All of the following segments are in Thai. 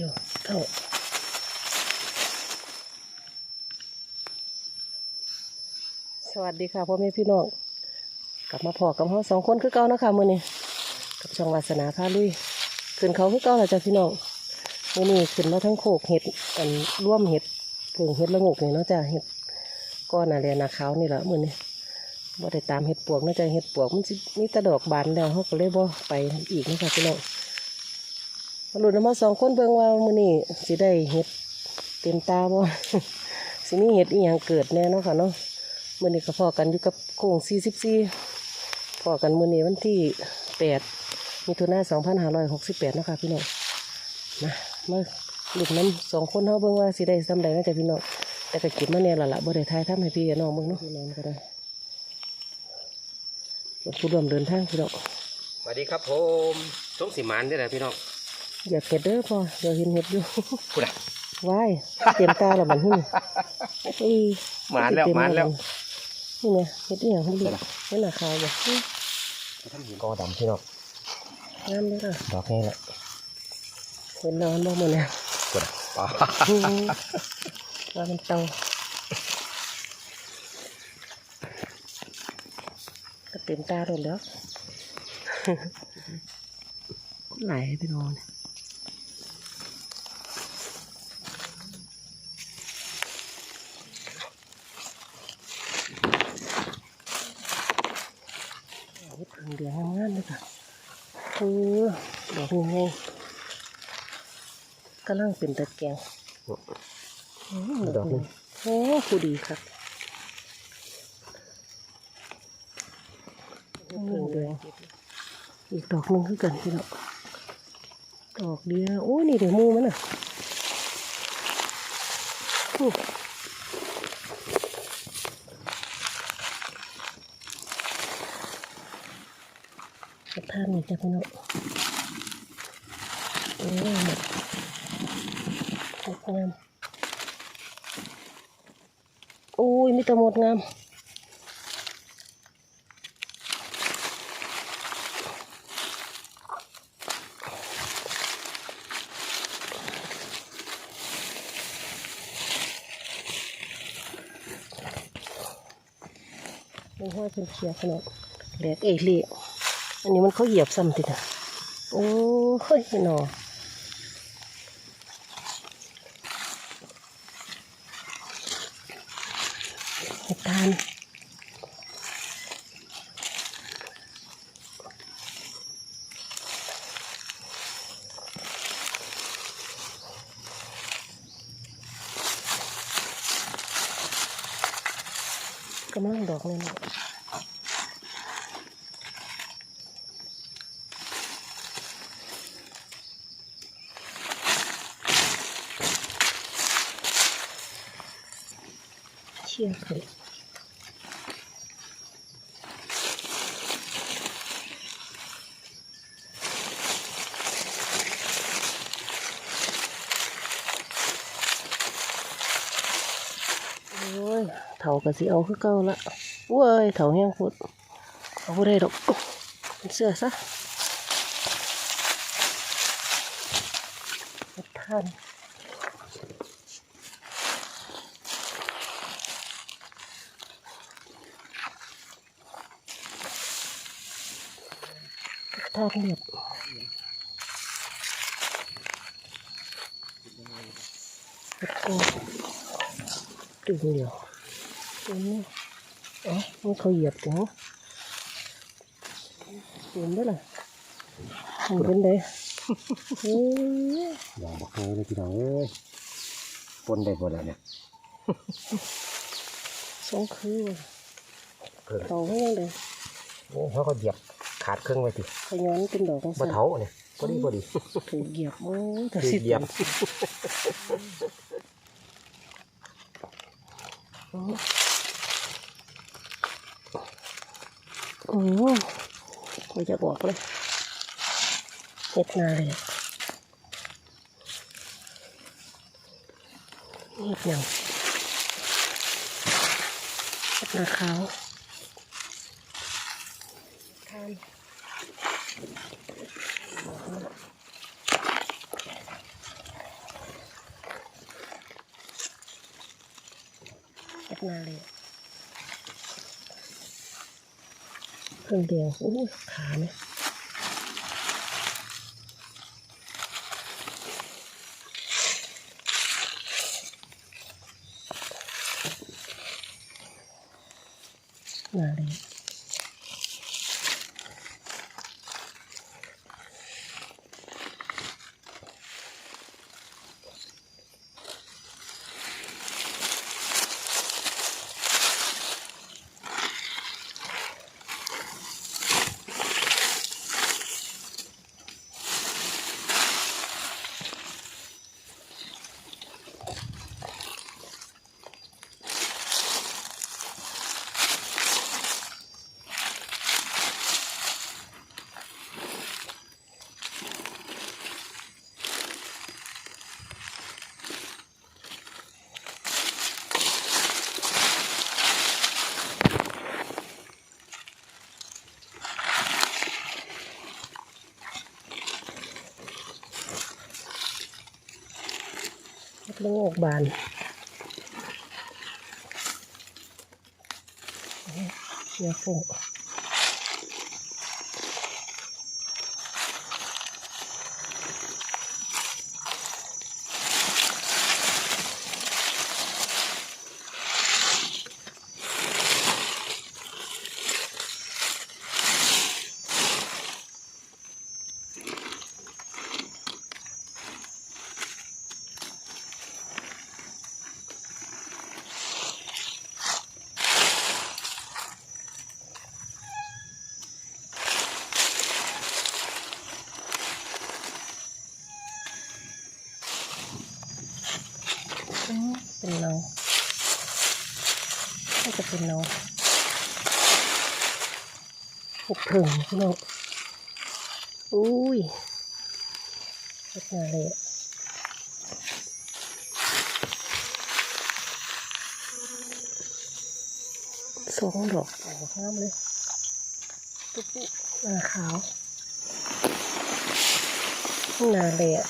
ียวเข้าสวัสดีค่ะพ่อแม่พี่น้องกลับมาพอกับเราสองคนคือเก่านะคะมื่อนี้กับช่องวาสนาพาลุยขึ้นเขาคือเก่าแหละจ้ะพี่น้องมื่อนี้ขึ้นมาทั้งโขกเห็ดอันร่วมเห็ดเพิ่งเห็ดละงกนี่เนาะจ้ะเห็ดก้อนอะไรนาขาวนี่แหละมื่อนี้บ่ได้ตามเห็ดปวกนาะจ้ะเห็ดปวกมันสิมีตะดอกบานแล้วเขาก็เลยบ่ไปอีกนะคะพี่น้อง หลุดมาสองคนเบิ่งว่ามื่อนี้สิได้เห็ดเต็มตาบ่สิมีเห็ดอีหยังเกิดแน่เนาะค่ะเนาะมื่อนี้ก็พอกันอยู่กับโค้งสี่สิบสี่พอกันมือนี้วันที่แปดมิถุนาสองพันห้าร้อยหกสิบแปดนาะคะพี่น้องมามาหลุดน้ำสองคนเขาเบิ่งว่าสิได้ซ้ำใดน่าจะพี่น้องแต่ก็เกินมาเนี่ยละละบ่ได้ทายทำให้พี่น้องเบิ่งเนาะพี่น้องก็ได้ผู้ร่วมเดินทางพี่น้องสวัสดีครับผมสงสีมันได้เลยพี่น้อง อย่าเห็ดเด้อพอเดี๋ยวเห็นเห็ดอยู่พูดอะว้ายเต็มตาแล้วบัดนี้อุ้ยหมานแล้วหมานแล้วนี่ไงเห็ดอีหยังให้ดูเห็นหน้าขาวบ่อื้อกอดำพี่น้องงามเลยค่ะดอกนี้แหละเห็นนอนบ่หมดเนี่ยพูดอะป๋าอืมว่ามันเตาก็เต็มตาโดนแล้วไหลไปนอนเอาไปถึง เดียวงามๆเลยค่ะเออดอกยังไงกำลังเป็นตะแกรงดอกนี้โอ้ผู้ดีครับเพิ่งเดือนอีกดอกหนึ่งคือกันพี่น้องดอกเดียวโอ้นี่เดี๋ยวมูมันอะ อู้กระทานนี่จ้ะพี่น้องโอ้ยหมดงามโอ้ยมีแต่หมดงามมันห้อยเป็นเขียวขนาดแหลกเอเละ อันนี้มันเขาเหยียบซ้ำตินะโอ้เฮ้ยหนอเห็ดทานกำลังดอกเลยนะ เชี่ยเลยโอ้ยเถาก็สิเอาคือเก่าละเว้ยเถาแห้งพุดเอาบ่ได้ดอกเป็นเสื้อซะเฮ็ดท่านเฮ็ดท่านเรียบเฮ็ดโกดึงเดียวดึงนี่เอ๋อมันเขาเหยียบถึงเห็นได้ล่ะมันเป็นไดโอ้ยดอกบอกเลยพี่น้องเอ้ยปนได้หมดแล้วเนี่ยสองคือว่ะเพิ่งเต่าให้ยังไงโอ้เขาก็เหยียบ ขาดครึ่งไว้สิขย้อนเป็นดอกทั้งบ่สามเท้าเนี่ยพอดีพอดีถูกเหยียบโอ้ยแต่ถูกสิเหยียบโอ้โอ้ไม่จะบอกเลยเห็ดนาเลยเห็ดหยังเห็ดนาขาว มันเอ็ดนาเลยเครื่งเดียวโอ้ขาเนี่ยนาเลย ละโงกบานเดี๋ยวฟงอืมเป็นเนา น่าจะเนเนาหกถึงพี่น้องอุ้ยเฮ็ดนาเลยสองดอกโอ้ห้ามเลยตุ๊ปุ๊หน้าขาวหนาเลยอะ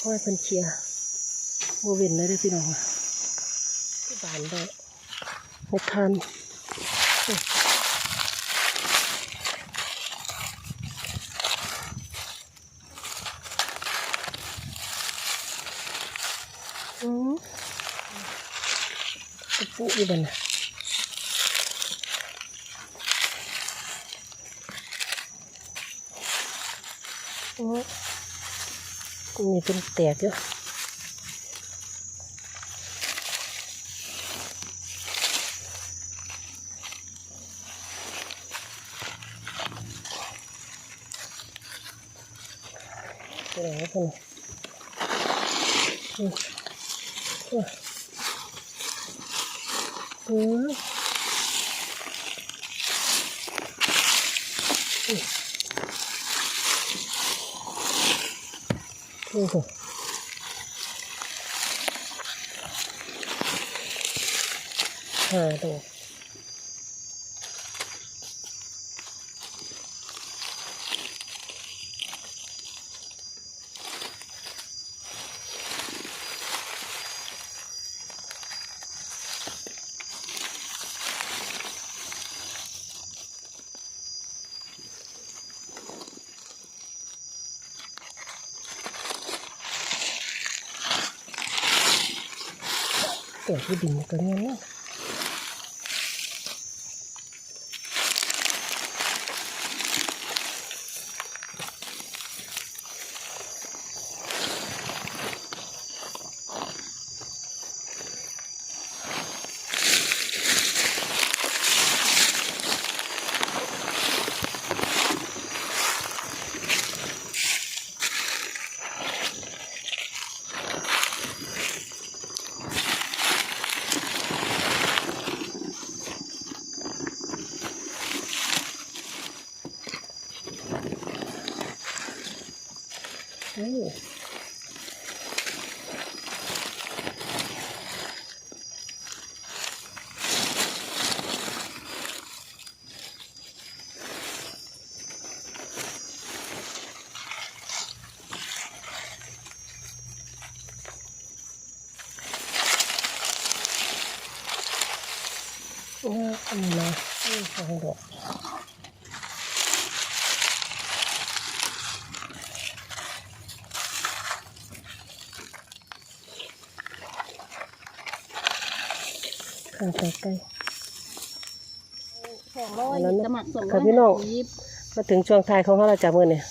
โอ้ยเป็นเชียร์ โมเวนเลยเด้พี่น้องที่บานได้ไม่ทันอืมกระปุกอยู่บนน่ะโอ้มีเป็นแตกอยู่ไป หนวะคนอืมอืมอืมโอ้โหห้าดอ กแต่ที่ดินก็เงี้ย ข้างใกล้ใกล้แข่งร้อยอันนั้นสมัครส่งครับพี่น้องยิบมาถึงช่วงท้ายของเขาและจ้ะมือเนี่ย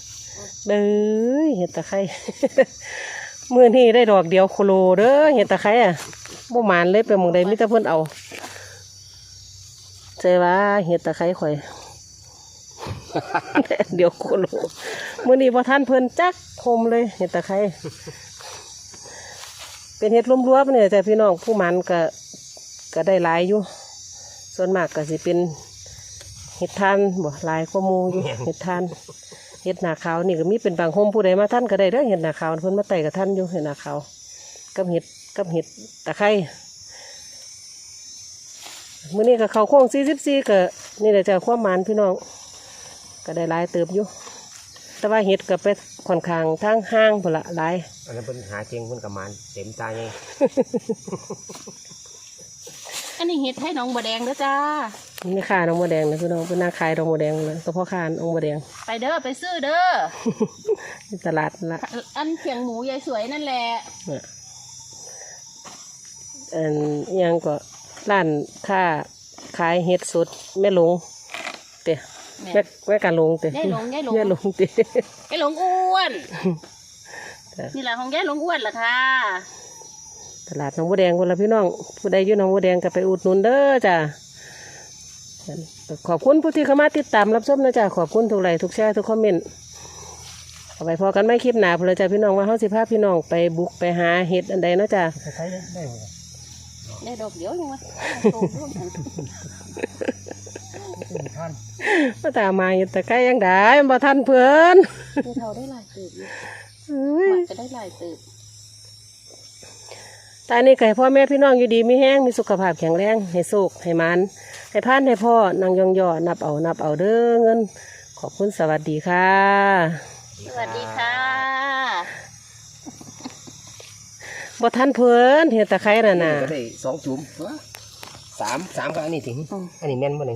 เด้อเห็ดตะไคร้มือนี่ได้ดอกเดียวโคโลเด้อเห็ดตะไคร้อะบ่หมานเลยไปหมองใดมิตรเพิ่นเอาใจว่าเห็ดตะไคร้ข่อยเดี๋ยวโคโลมือนี้พอท่านเพิ่นจักคมเลยเห็ดตะไคร้เป็นเห็ดรวมๆเนี่ยจ้ะพี่น้องผู้หมันก็ ก็ได้หลายอยู่ ส่วนมากก็สิเป็นเห็ดทานบ่หลายข้อมูอยู่เห็ดทานเห็ดหนาขาวนี่ก็มีเป็นบางโฮมผู้ใดมาท่านก็ได้เด้อเห็ดหนาขาวเพิ่นมาไต่กับท่านอยู่เห็ดหนาขาวกับเห็ดกับเห็ดตะไคร้มื้อนี้ก็เข้าโค้ง44ก็นี่แหละจ้ะความหมานพี่น้องก็ได้หลายเติบอยู่แต่ว่าเห็ดก็ไปค่อนข้างทางห้างพุ่นละหลายอันนั้นเพิ่นหาเจงเพิ่นกับมันเต็มตาไง อันนี้เห็ดให้น้องบะแดงเด้อจ้านี่ไม่ค่าน้องบัวแดงนะพี่น้องเป็นนาขายน้องบัวแดงเลยก็พ่อค้าน้องบัวแดง ไปเด้อไปซื้อเด้อที่ตลาดนั่นละอันเขียงหมูยายสวยนั่นแหละเนี่ยอันอิหยังก็ร้านค้าขายเห็ดสดแม่หลงเตะแม่แม่แม่การหลงเตะยายหลงยายหลงแม่หลงเตะยายหลงอ้วนจ้ะนี่แหละของยายหลงอ้วนล่ะค่ะ ตลาดหนองบัวแดงคนละพี่น้อง ผู้ใดอยู่หนองบัวแดงก็ไปอุดหนุนเด้อจ้ะขอบคุณผู้ที่เข้ามาติดตามรับชมนะจ๊ะขอบคุณทุกไลค์ทุกแชร์ทุกคอมเมนต์เอาไปพอกันไม่คลิปหนาเพนเลยจ้ะพี่น้องว่าเฮาสิพาพี่น้องไปบุกไปหาเห็ดอันใดเนาะจ้ะใช้ได้ได้หมดได้ดอกเดียวยังวะโตร่วมกันท่านมาตามมาอยู่แต่ใกล้ยังได้บ่ทันเพื่อนได้เท่าได้หลายตืบอยู่อุ้ยมันจะได้หลายตืบ ตอนนี้ก็ให้พ่อแม่พี่น้องอยู่ดีมีแห้งมีสุขภาพแข็งแรงให้สุขให้มันให้พานให้พ่อนางยองยอนับเอานับเอาเด้อเงิน ขอบคุณสวัสดีค่ะ สวัสดีค่ะบ่ทันเพื่อนเห็ดตะไคร้น่ะน่ะก็ได้สองจุ่มสามสามกับอันนี้ถึง อันนี้แม่นบ่ไหน